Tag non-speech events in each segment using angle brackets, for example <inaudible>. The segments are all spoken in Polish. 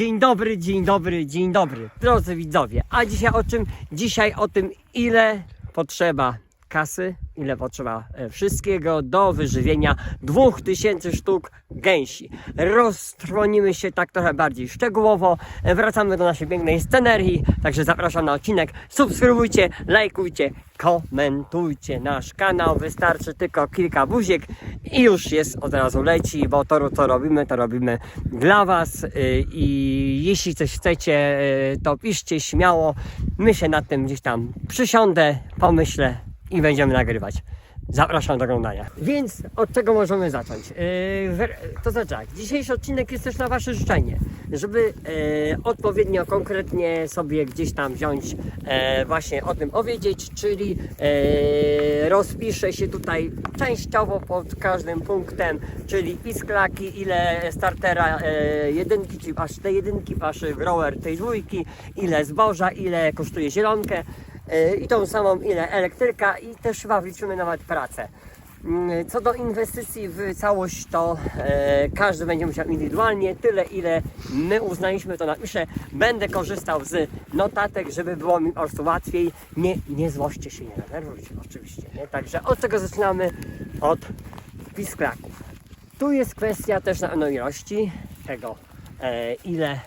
Dzień dobry, dzień dobry, dzień dobry, drodzy widzowie. A dzisiaj o czym? Dzisiaj o tym, ile potrzeba kasy, ile potrzeba e, wszystkiego do wyżywienia 2000 sztuk gęsi. Roztrwonimy się tak trochę bardziej szczegółowo. E, Wracamy do naszej pięknej scenerii, także zapraszam na odcinek. Subskrybujcie, lajkujcie, komentujcie nasz kanał. Wystarczy tylko kilka buziek i już jest od razu leci, bo to co robimy, to robimy dla Was. Y, I jeśli coś chcecie, to piszcie śmiało. My się nad tym gdzieś tam przysiądę, pomyślę i będziemy nagrywać. Zapraszam do oglądania. Więc od czego możemy zacząć? Yy, to znaczy tak, dzisiejszy odcinek jest też na Wasze życzenie, żeby yy, odpowiednio, konkretnie sobie gdzieś tam wziąć, yy, właśnie o tym opowiedzieć, czyli yy, rozpiszę się tutaj częściowo pod każdym punktem, czyli pisklaki, ile startera jedynki, czyli aż tej jedynki, paszy grower tej dwójki, ile zboża, ile kosztuje zielonkę, i tą samą ile elektryka i też chyba wliczymy nawet pracę. Mm, Co do inwestycji w całość, to e, każdy będzie musiał indywidualnie tyle, ile my uznaliśmy, to napiszę. Będę korzystał z notatek, żeby było mi po prostu łatwiej. Nie, nie złoście się, nie denerwujcie oczywiście. Nie? Także od czego zaczynamy? Od pisklaków. Tu jest kwestia też na pewno ilości tego, e, ile,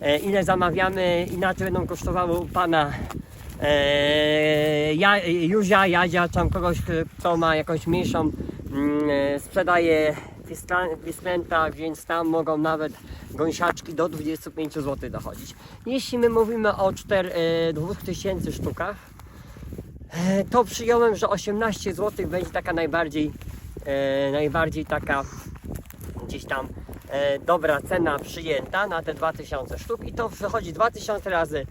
e, ile zamawiamy, inaczej będą kosztowały u Pana e, ja, Józia, Jadzia, tam kogoś, kto ma jakąś mniejszą, mm, e, sprzedaje pisklęta, więc tam mogą nawet gąsiaczki do 25 zł dochodzić. Jeśli my mówimy o 4, e, 2000 sztukach, e, to przyjąłem, że 18 zł będzie taka najbardziej, e, najbardziej taka gdzieś tam e, dobra cena przyjęta na te 2000 sztuk i to wychodzi 2000 razy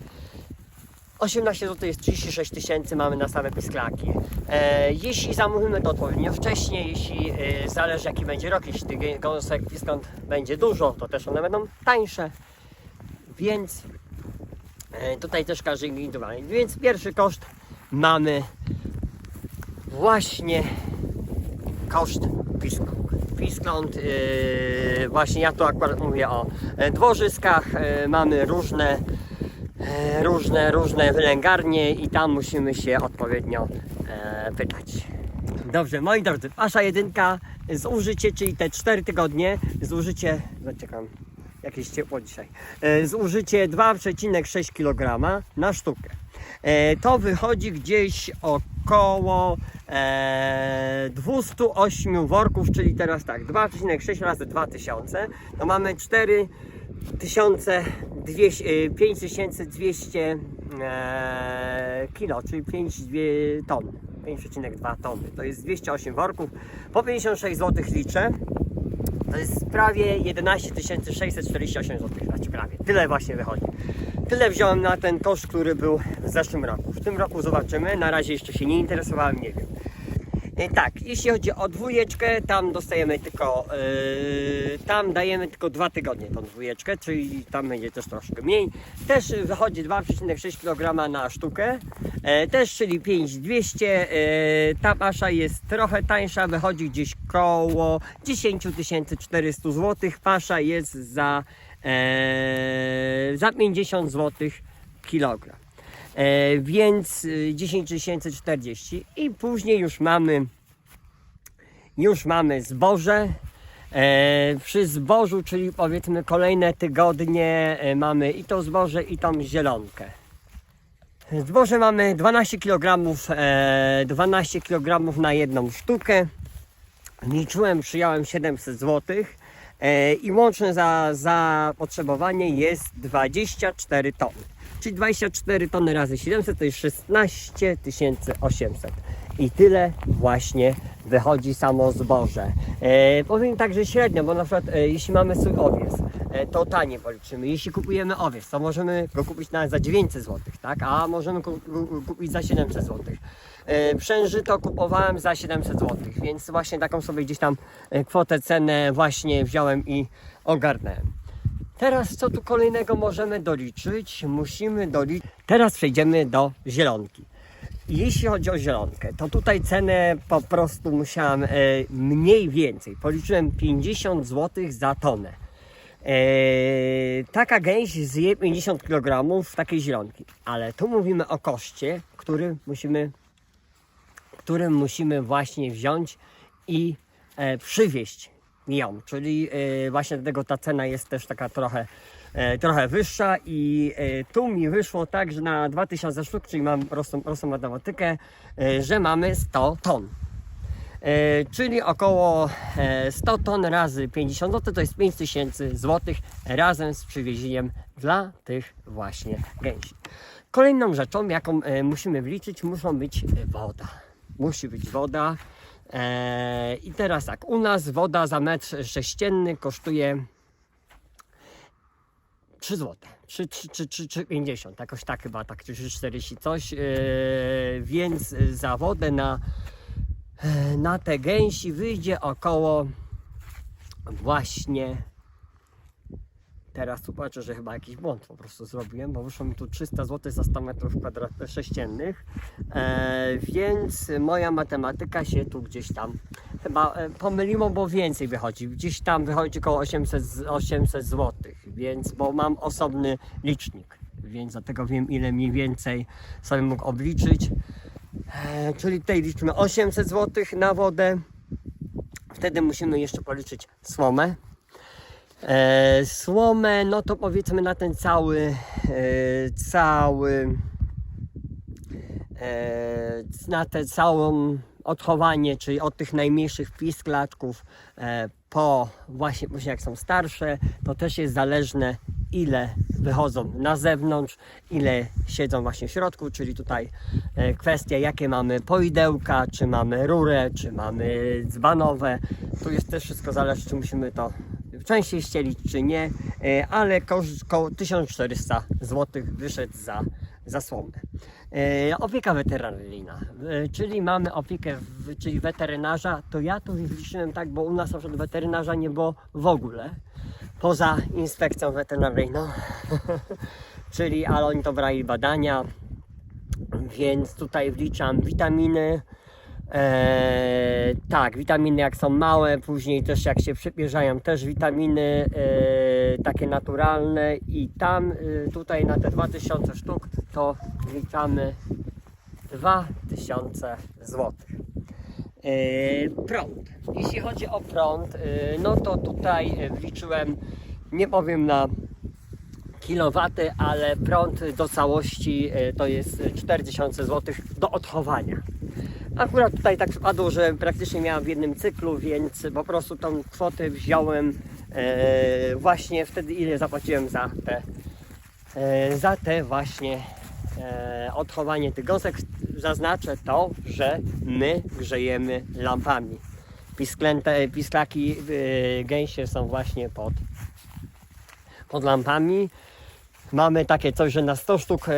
18 zł jest 36 tysięcy mamy na same pisklaki. E, jeśli zamówimy to odpowiednio wcześniej, jeśli e, zależy jaki będzie rok, jeśli tych gąsek piskląt będzie dużo, to też one będą tańsze. Więc e, tutaj też każdy indywidualnie. Więc pierwszy koszt mamy właśnie koszt piskląt. Piskląt, yy, właśnie ja tu akurat mówię o e, dworzyskach, yy, mamy różne, e, różne, różne wylęgarnie i tam musimy się odpowiednio e, pytać. Dobrze, moi drodzy, wasza jedynka, zużycie, czyli te 4 tygodnie, zużycie, zaczekam, jakieś ciepło dzisiaj, e, zużycie 2,6 kg na sztukę. E, to wychodzi gdzieś około e, 208 worków, czyli teraz tak, 2,6 razy 2000, to mamy 4 1200, e, 5200 e, kilo, czyli 5 ton, 5,2 tony. To jest 208 worków. Po 56 zł liczę. To jest prawie 11 648 zł, znaczy prawie. Tyle właśnie wychodzi. Tyle wziąłem na ten koszt, który był w zeszłym roku. W tym roku zobaczymy. Na razie jeszcze się nie interesowałem, nie wiem. E, Tak, jeśli chodzi o dwójeczkę, tam dostajemy tylko, yy, tam dajemy tylko dwa tygodnie tą dwójeczkę, czyli tam będzie też troszkę mniej. Też wychodzi 2,6 kg na sztukę, e, też czyli 5200. E, ta pasza jest trochę tańsza, wychodzi gdzieś koło 10 400 zł. Pasza jest za, e, za 50 zł kilogram. E, więc y, 10 040 i później już mamy już mamy zboże. E, przy zbożu, czyli powiedzmy kolejne tygodnie e, mamy i to zboże i tą zielonkę. Zboże mamy 12 kg, e, 12 kg na jedną sztukę. Liczyłem, przyjąłem 700 zł e, i łączne za, zapotrzebowanie jest 24 tony. Czyli 24 tony razy 700 to jest 16 800. I tyle właśnie wychodzi samo zboże. E, powiem tak, że średnio, bo na przykład e, jeśli mamy swój owiec, e, to taniej policzymy. Jeśli kupujemy owiec, to możemy go kupić nawet za 900 zł, tak? A możemy ku, kupić za 700 zł. E, Przężyto kupowałem za 700 zł, więc właśnie taką sobie gdzieś tam e, kwotę, cenę właśnie wziąłem i ogarnąłem. Teraz co tu kolejnego możemy doliczyć? Musimy doliczyć. Teraz przejdziemy do zielonki. Jeśli chodzi o zielonkę, to tutaj cenę po prostu musiałem e, mniej więcej. Policzyłem 50 zł za tonę. Eee, taka gęś zje 50 kg takiej zielonki, ale tu mówimy o koszcie, który musimy, którym musimy właśnie wziąć i e, przywieźć ją, czyli e, właśnie dlatego ta cena jest też taka trochę, e, trochę wyższa i e, tu mi wyszło tak, że na 2000 sztuk, czyli mam prostą, prostą matematykę, że mamy 100 ton. Czyli około e, 100 ton razy 50 zł to jest 5000 zł razem z przywiezieniem dla tych właśnie gęsi. Kolejną rzeczą, jaką musimy wliczyć, muszą być woda. Musi być woda. E, I teraz tak, u nas woda za metr sześcienny kosztuje 3 zł. 3, 3, 3, 3, 3, 50, jakoś tak chyba, tak 3, 40 coś. E, więc za wodę na E, na te gęsi wyjdzie około właśnie teraz tu patrzę, że chyba jakiś błąd po prostu zrobiłem, bo wyszło mi tu 300 zł za 100 metrów sześciennych e, więc moja matematyka się tu gdzieś tam chyba e, pomyliło, bo więcej wychodzi, gdzieś tam wychodzi około 800, z- 800 zł, więc bo mam osobny licznik, więc dlatego wiem ile mniej więcej sobie mógł obliczyć E, czyli tutaj liczymy 800 zł na wodę. Wtedy musimy jeszcze policzyć słomę. E, słomę, no to powiedzmy na ten cały, e, cały, e, na te całą odchowanie, czyli od tych najmniejszych pisklaczków e, po właśnie później jak są starsze, to też jest zależne ile wychodzą na zewnątrz, ile siedzą właśnie w środku, czyli tutaj e, kwestia jakie mamy poidełka, czy mamy rurę, czy mamy dzbanowe. Tu jest też wszystko zależy, czy musimy to częściej ścielić, czy nie, e, ale koszt około 1400 zł wyszedł za, za słomę. E, opieka weterynaryjna, e, czyli mamy opiekę, czyli weterynarza, to ja tu wyliczyłem tak, bo u nas na przykład weterynarza nie było w ogóle, poza inspekcją weterynaryjną, <laughs> czyli ale oni to brali badania, więc tutaj wliczam witaminy, Eee, tak, witaminy jak są małe, później też jak się przybierzają też witaminy eee, takie naturalne i tam y, tutaj na te 2000 sztuk to wliczamy 2000 zł. Eee, prąd. Jeśli chodzi o prąd, y, no to tutaj y, wliczyłem, nie powiem na kilowaty, ale prąd do całości y, to jest 4000 zł do odchowania. Akurat tutaj tak spadło, że praktycznie miałem w jednym cyklu, więc po prostu tą kwotę wziąłem e, właśnie wtedy ile zapłaciłem za te, e, za te właśnie e, odchowanie tych gąsek. Zaznaczę to, że my grzejemy lampami. Pisklęte, pisklaki e, gęsie są właśnie pod, pod lampami. Mamy takie coś, że na 100 sztuk, e,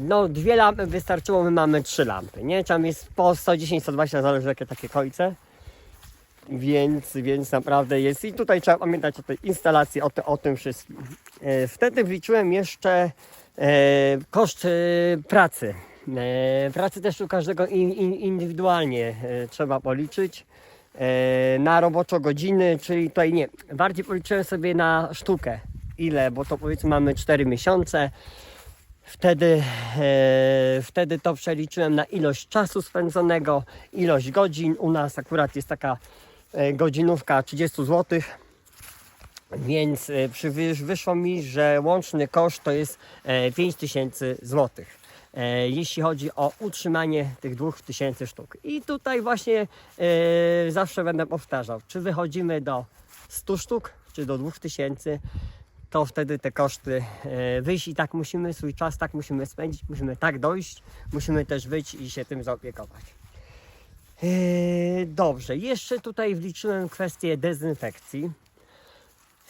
no dwie lampy wystarczyło, my mamy trzy lampy, nie? Tam jest po 110-120, zależy jakie takie końce. Więc, więc naprawdę jest i tutaj trzeba pamiętać o tej instalacji, o, ty, o tym wszystkim. E, wtedy wliczyłem jeszcze e, koszt pracy. E, pracy też u każdego in, in, indywidualnie trzeba policzyć. Na roboczo godziny, czyli tutaj nie, bardziej policzyłem sobie na sztukę ile, bo to powiedzmy mamy 4 miesiące. Wtedy, e, wtedy to przeliczyłem na ilość czasu spędzonego, ilość godzin. U nas akurat jest taka e, godzinówka 30 zł. Więc e, przy, wysz- wyszło mi, że łączny koszt to jest e, 5000 zł. E, jeśli chodzi o utrzymanie tych 2000 sztuk. I tutaj właśnie e, zawsze będę powtarzał, czy wychodzimy do 100 sztuk, czy do 2000, to wtedy te koszty e, wyjść i tak musimy, swój czas tak musimy spędzić, musimy tak dojść, musimy też wyjść i się tym zaopiekować. E, Dobrze, jeszcze tutaj wliczyłem kwestię dezynfekcji,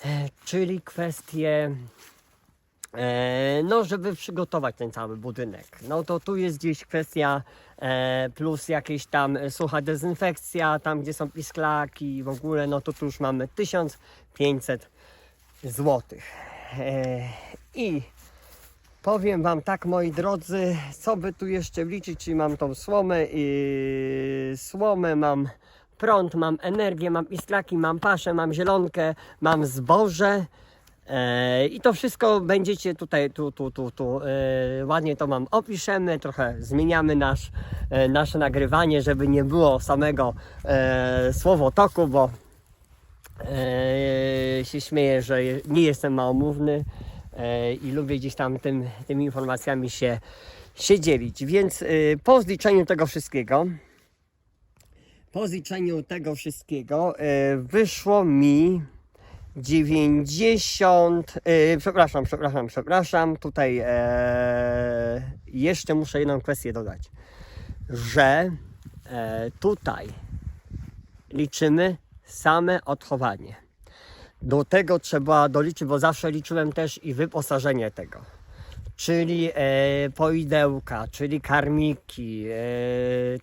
e, czyli kwestię no, żeby przygotować ten cały budynek. No to tu jest gdzieś kwestia plus jakieś tam sucha dezynfekcja, tam gdzie są pisklaki w ogóle, no to tu już mamy 1500 złotych. E, I powiem Wam tak, moi drodzy, co by tu jeszcze wliczyć, czyli mam tą słomę i słomę, mam prąd, mam energię, mam istraki, mam paszę, mam zielonkę, mam zboże. E, I to wszystko będziecie tutaj, tu, tu, tu, tu e, ładnie to mam opiszemy, trochę zmieniamy nasz, e, nasze nagrywanie, żeby nie było samego e, słowotoku, bo e, się śmieję, że nie jestem małomówny e, i lubię gdzieś tam tym, tymi informacjami się, się dzielić. Więc e, po zliczeniu tego wszystkiego, po zliczeniu tego wszystkiego e, wyszło mi 90, e, przepraszam, przepraszam, przepraszam, tutaj jeszcze muszę jedną kwestię dodać, że tutaj liczymy same odchowanie. Do tego trzeba doliczyć, bo zawsze liczyłem też i wyposażenie tego. Czyli e, poidełka, czyli karmiki, e,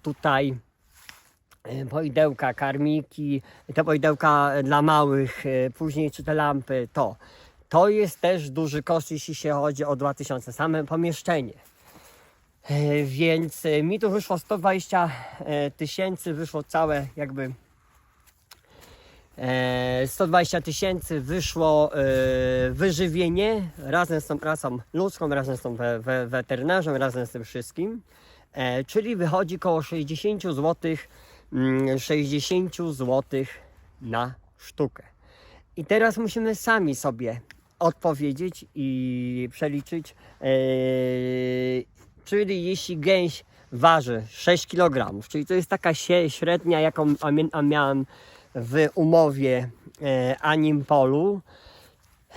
tutaj e, poidełka, karmiki, te poidełka dla małych, e, później czy te lampy, to. To jest też duży koszt, jeśli się chodzi o 2000, same pomieszczenie. E, Więc mi tu wyszło 120 e, tysięcy, wyszło całe jakby 120 tysięcy wyszło e, wyżywienie razem z tą pracą ludzką, razem z tą we, we, weterynarzem, razem z tym wszystkim. E, czyli wychodzi około 60 zł, mm, 60 zł na sztukę. I teraz musimy sami sobie odpowiedzieć i przeliczyć. e, czyli jeśli gęś waży 6 kg, czyli to jest taka średnia, jaką miałem w umowie e, Animpolu.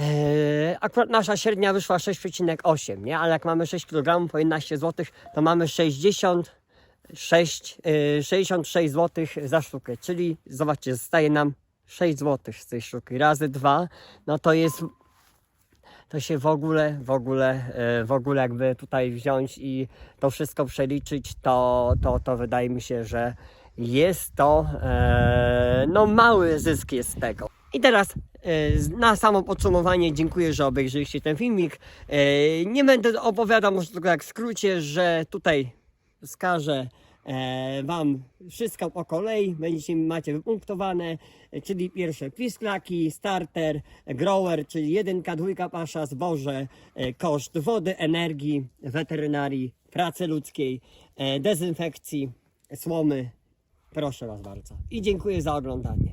E, akurat nasza średnia wyszła 6,8, nie? Ale jak mamy 6 kg po 11 zł, to mamy 66, e, 66 zł za sztukę. Czyli zobaczcie, zostaje nam 6 zł z tej sztuki. Razy 2, no to jest to się w ogóle, w ogóle, e, w ogóle jakby tutaj wziąć i to wszystko przeliczyć, to, to, to wydaje mi się, że jest to e, no mały zysk jest z tego. I teraz e, na samo podsumowanie dziękuję, że obejrzeliście ten filmik. E, nie będę opowiadał, może tylko jak w skrócie, że tutaj wskażę e, Wam wszystko po kolei, będziecie macie wypunktowane, czyli pierwsze pisklaki, starter, grower, czyli jedynka, dwójka pasza, zboże, koszt wody, energii, weterynarii, pracy ludzkiej, dezynfekcji, słomy. Proszę Was bardzo. I dziękuję za oglądanie.